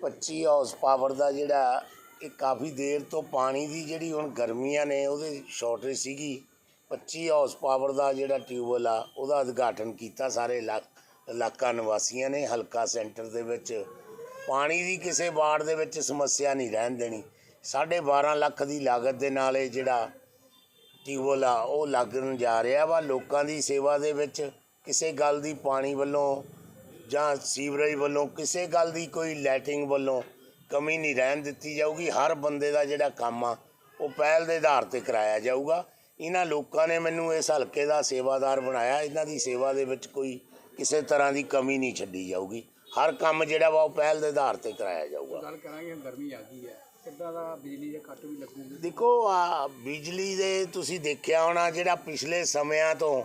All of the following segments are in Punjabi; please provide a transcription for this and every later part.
25 ਹਾਊਸ ਪਾਵਰ ਦਾ ਜਿਹੜਾ, ਇਹ ਕਾਫੀ ਦੇਰ ਤੋਂ ਪਾਣੀ ਦੀ ਜਿਹੜੀ ਹੁਣ ਗਰਮੀਆਂ ਨੇ, ਉਹਦੇ ਸ਼ਾਰਟੇਜ ਸੀਗੀ। 25 ਹਾਊਸ ਪਾਵਰ ਦਾ ਜਿਹੜਾ ਟਿਊਬਵੈੱਲ ਆ, ਉਹਦਾ ਉਦਘਾਟਨ ਕੀਤਾ ਸਾਰੇ ਇਲਾ- ਇਲਾਕਾ ਨਿਵਾਸੀਆਂ ਨੇ, ਹਲਕਾ ਸੈਂਟਰ ਦੇ ਵਿੱਚ। ਪਾਣੀ ਦੀ ਕਿਸੇ ਵਾਰਡ ਦੇ ਵਿੱਚ ਸਮੱਸਿਆ ਨਹੀਂ ਰਹਿਣ ਦੇਣੀ। 12.5 ਲੱਖ ਦੀ ਲਾਗਤ ਦੇ ਨਾਲ ਇਹ ਜਿਹੜਾ ਟਿਊਬਵੈੱਲ ਆ, ਉਹ ਲੱਗਣ ਜਾ ਰਿਹਾ ਵਾ। ਲੋਕਾਂ ਦੀ ਸੇਵਾ ਦੇ ਵਿੱਚ ਕਿਸੇ ਗੱਲ ਦੀ ਪਾਣੀ ਵੱਲੋਂ ਜਾਂ ਸੀਵਰੇਜ ਵੱਲੋਂ ਕਿਸੇ ਗੱਲ ਦੀ ਕੋਈ ਲੈਟਿੰਗ ਵੱਲੋਂ ਕਮੀ ਨਹੀਂ ਰਹਿਣ ਦਿੱਤੀ ਜਾਊਗੀ। ਹਰ ਬੰਦੇ ਦਾ ਜਿਹੜਾ ਕੰਮ ਆ ਉਹ ਪਹਿਲ ਦੇ ਆਧਾਰ ਤੇ ਕਰਾਇਆ ਜਾਊਗਾ। ਇਹਨਾਂ ਲੋਕਾਂ ਨੇ ਮੈਨੂੰ ਇਸ ਹਲਕੇ ਦਾ ਸੇਵਾਦਾਰ ਬਣਾਇਆ। ਇਹਨਾਂ ਦੀ ਸੇਵਾ ਦੇ ਵਿੱਚ ਕੋਈ ਕਿਸੇ ਤਰ੍ਹਾਂ ਦੀ ਕਮੀ ਨਹੀਂ ਛੱਡੀ ਜਾਊਗੀ। ਹਰ ਕੰਮ ਜਿਹੜਾ ਵਾ ਉਹ ਪਹਿਲ ਦੇ ਆਧਾਰ ਤੇ ਕਰਾਇਆ ਜਾਊਗਾ। ਗੱਲ ਕਰਾਂਗੇ ਗਰਮੀ ਆ ਗਈ ਹੈ। ਕਿੱਦਾਂ ਦਾ ਬਿਜਲੀ ਦੇ ਕੱਟ ਵੀ ਲੱਗੂਗੇ? ਦੇਖੋ ਆ ਬਿਜਲੀ ਦੇ ਤੁਸੀਂ ਦੇਖਿਆ ਹੋਣਾ ਜਿਹੜਾ ਪਿਛਲੇ ਸਮਿਆਂ ਤੋਂ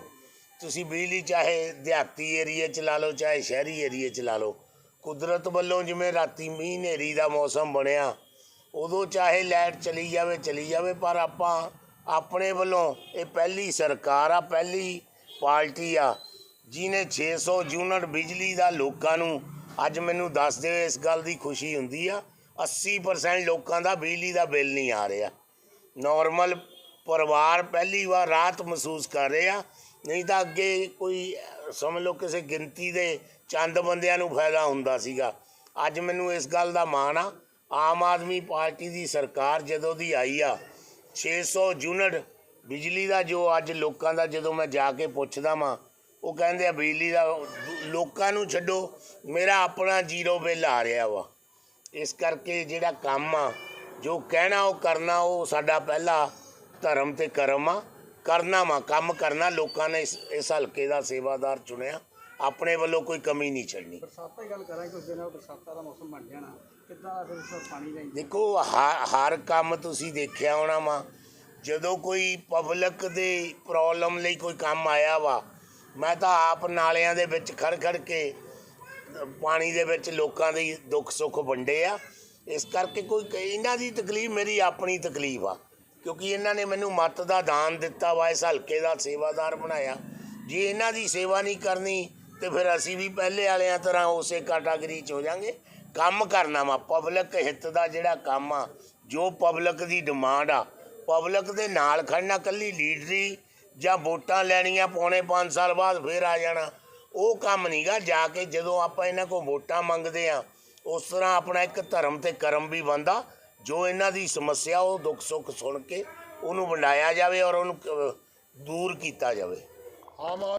ਤੁਸੀਂ ਬਿਜਲੀ ਚਾਹੇ ਦਿਹਾਤੀ ਏਰੀਏ ਚ ਲਾ ਲਓ, ਚਾਹੇ ਸ਼ਹਿਰੀ ਏਰੀਏ ਚ ਲਾ ਲਓ, ਕੁਦਰਤ ਵੱਲੋਂ ਜਿਵੇਂ ਰਾਤੀ ਮੀਂਹ ਹਨੇਰੀ ਦਾ ਮੌਸਮ ਬਣਿਆ, ਉਦੋਂ ਚਾਹੇ ਲਾਈਟ ਚਲੀ ਜਾਵੇ ਚਲੀ ਜਾਵੇ, ਪਰ ਆਪਾਂ ਆਪਣੇ ਵੱਲੋਂ ਇਹ ਪਹਿਲੀ ਸਰਕਾਰ ਆ, ਪਹਿਲੀ ਪਾਰਟੀ ਆ ਜਿਨੇ 600 ਯੂਨਿਟ ਬਿਜਲੀ ਦਾ ਲੋਕਾਂ ਨੂੰ ਅੱਜ ਮੈਨੂੰ ਦੱਸ ਦਿਓ, ਇਸ ਗੱਲ ਦੀ ਖੁਸ਼ੀ ਹੁੰਦੀ ਆ 80% ਲੋਕਾਂ ਦਾ ਬਿਜਲੀ ਦਾ ਬਿੱਲ ਨਹੀਂ ਆ ਰਿਹਾ। ਨਾਰਮਲ ਪਰਿਵਾਰ ਪਹਿਲੀ ਵਾਰ ਰਾਹਤ ਮਹਿਸੂਸ ਕਰ ਰਹੇ ਆ ਨਹੀਂ ਤਾਂ ਅੱਗੇ ਕੋਈ, ਸਮਝ ਲਓ ਕਿਸੇ ਗਿਣਤੀ ਦੇ ਚੰਦ ਬੰਦਿਆਂ ਨੂੰ ਫਾਇਦਾ ਹੁੰਦਾ ਸੀਗਾ। ਅੱਜ ਮੈਨੂੰ ਇਸ ਗੱਲ ਦਾ ਮਾਣ ਆ, ਆਮ ਆਦਮੀ ਪਾਰਟੀ ਦੀ ਸਰਕਾਰ ਜਦੋਂ ਦੀ ਆਈ ਆ 600 ਯੂਨਿਟ ਬਿਜਲੀ ਦਾ ਜੋ ਅੱਜ ਲੋਕਾਂ ਦਾ ਜਦੋਂ ਮੈਂ ਜਾ ਕੇ ਪੁੱਛਦਾ ਵਾਂ, ਉਹ ਕਹਿੰਦੇ ਆ ਬਿਜਲੀ ਦਾ ਲੋਕਾਂ ਨੂੰ ਛੱਡੋ, ਮੇਰਾ ਆਪਣਾ ਜ਼ੀਰੋ ਬਿੱਲ ਆ ਰਿਹਾ ਵਾ। ਇਸ ਕਰਕੇ ਜਿਹੜਾ ਕੰਮ ਆ, ਜੋ ਕਹਿਣਾ ਉਹ ਕਰਨਾ, ਉਹ ਸਾਡਾ ਪਹਿਲਾ ਧਰਮ ਤੇ ਕਰਮ ਆ। ਕਰਨਾ ਵਾ ਕੰਮ ਕਰਨਾ ਲੋਕਾਂ ਨੇ ਇਸ ਇਸ ਹਲਕੇ ਦਾ ਸੇਵਾਦਾਰ ਚੁਣਿਆ। ਆਪਣੇ ਵੱਲੋਂ ਕੋਈ ਕਮੀ ਨਹੀਂ ਛੱਡਣੀ। ਬਰਸਾਤਾਂ ਦੀ ਗੱਲ ਕਰਾਂਗੇ ਕੁਝ ਦਿਨਾਂ ਬਾਅਦ ਬਰਸਾਤਾਂ ਦਾ ਮੌਸਮ ਬਣ ਜਾਣਾ। ਕਿੱਦਾਂ ਫਿਰ ਇਸ ਪਾਣੀ ਦਾ ਦੇਖੋ ਹ- ਹਰ ਕੰਮ ਤੁਸੀਂ ਦੇਖਿਆ ਹੋਣਾ ਵਾ। ਜਦੋਂ ਕੋਈ ਪਬਲਿਕ ਦੇ ਪ੍ਰੋਬਲਮ ਲਈ ਕੋਈ ਕੰਮ ਆਇਆ ਵਾ ਮੈਂ ਤਾਂ ਆਪ ਨਾਲਿਆਂ ਦੇ ਵਿੱਚ ਖੜ ਖੜ ਕੇ ਪਾਣੀ ਦੇ ਵਿੱਚ ਲੋਕਾਂ ਦੀ ਦੁੱਖ ਸੁੱਖ ਵੰਡੇ ਆ। ਇਸ ਕਰਕੇ ਕੋਈ ਇਹਨਾਂ ਦੀ ਤਕਲੀਫ ਮੇਰੀ ਆਪਣੀ ਤਕਲੀਫ ਆ। ਕਿਉਂਕਿ ਇਹਨਾਂ ਨੇ ਮੈਨੂੰ ਮੱਤ ਦਾ ਦਾਨ ਦਿੱਤਾ ਵਾ, ਇਸ ਹਲਕੇ ਦਾ ਸੇਵਾਦਾਰ ਬਣਾਇਆ। ਜੇ ਇਹਨਾਂ ਦੀ ਸੇਵਾ ਨਹੀਂ ਕਰਨੀ, ਤੇ ਫਿਰ ਅਸੀਂ ਵੀ ਪਹਿਲੇ ਵਾਲਿਆਂ ਤਰ੍ਹਾਂ ਉਸੇ ਕੈਟਾਗਰੀ 'ਚ ਹੋ ਜਾਾਂਗੇ। ਕੰਮ ਕਰਨਾ ਵਾ ਪਬਲਿਕ ਹਿੱਤ ਦਾ ਜਿਹੜਾ ਕੰਮ ਆ, ਜੋ ਪਬਲਿਕ ਦੀ ਡਿਮਾਂਡ ਆ ਪਬਲਿਕ ਦੇ ਨਾਲ ਖੜਨਾ ਕੱਲੀ ਲੀਡਰੀ ਜਾਂ ਵੋਟਾਂ ਲੈਣੀਆਂ ਪੌਣੇ 5 ਸਾਲ ਬਾਅਦ ਫੇਰ ਆ ਜਾਣਾ, ਉਹ ਕੰਮ ਨਹੀਂਗਾ। ਜਾ ਕੇ ਜਦੋਂ ਆਪਾਂ ਇਹਨਾਂ ਕੋਲ ਵੋਟਾਂ ਮੰਗਦੇ ਆ, ਉਸ ਤਰ੍ਹਾਂ ਆਪਣਾ ਇੱਕ ਧਰਮ ਤੇ ਕਰਮ ਵੀ ਬੰਦਾ ਜੋ ਇਹਨਾਂ ਦੀ ਸਮੱਸਿਆ ਉਹ ਦੁੱਖ ਸੁੱਖ ਸੁਣ ਕੇ ਉਹਨੂੰ ਵੰਡਾਇਆ ਜਾਵੇ ਔਰ ਉਹਨੂੰ ਅਹ, ਦੂਰ ਕੀਤਾ ਜਾਵੇ। ਆਮ